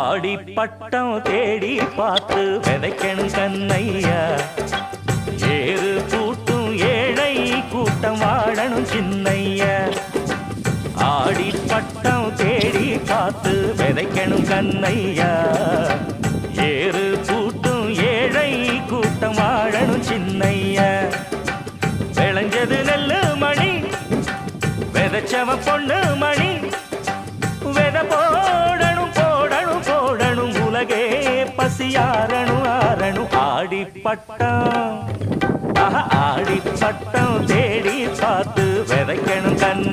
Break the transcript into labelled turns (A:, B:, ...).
A: ஆடி பட்டம் தேடி பார்த்து விதைக்கணும் கண்ணையா? ஏறு கூட்டும் ஏழை கூட்டம் வாழணும் சின்னையா? ஆடி பட்டம் தேடி பார்த்து விதைக்கணும் கண்ணையா? ஏறு கூட்டும் ஏழை கூட்டம் வாழணும் சின்னையா? விளைஞ்சது நெல்லு மணி விதைச்சவ பொண்ணு மணி பசியாரணும் ஆரணும் ஆடி பட்டம் ஆஹா, ஆடி பட்டம் தேடி பார்த்து விதைக்க